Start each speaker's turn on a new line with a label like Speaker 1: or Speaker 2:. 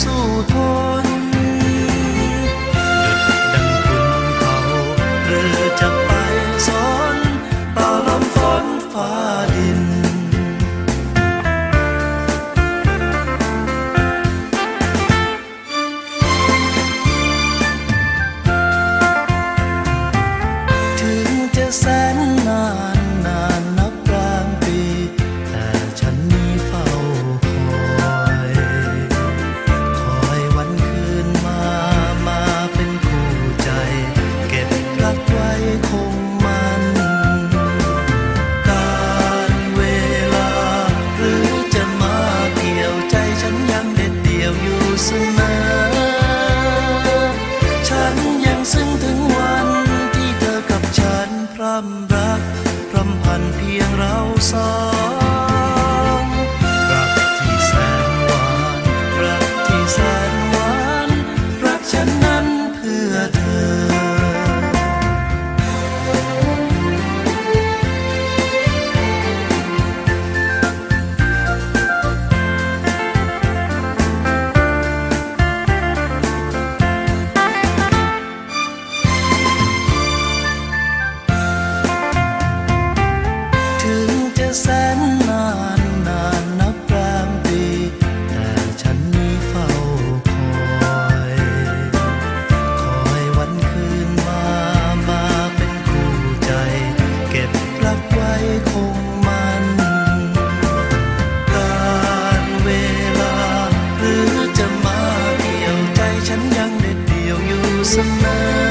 Speaker 1: สู้ทนดังคุณเขาเรือจะไปสอนต่อลมฝนฟ้า sun. summer